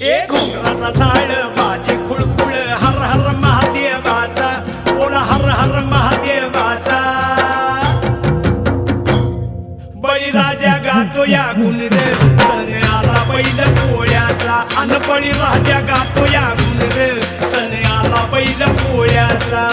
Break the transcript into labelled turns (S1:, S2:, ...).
S1: एक घोंगराचा झाड माझे खुळखुळ हर हर महादेवाचा. कोण हर हर महादेवाचा. बळीराजा गातो या गुणर सण आला बैल पोळ्याचा. अन बळीराजा गातो या गुणर सण आला बैल पोळ्याचा.